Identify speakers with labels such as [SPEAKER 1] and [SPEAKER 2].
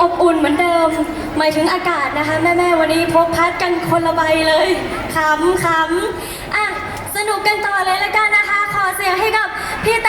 [SPEAKER 1] อบอุ่นเหมือนเดิม หมายถึงอากาศนะคะ แม่ๆวันนี้พกพัดกันคนละใบเลยขำขำอะสนุกกันต่อเลยละกันนะคะ ขอเสียงให้กับพี่เต้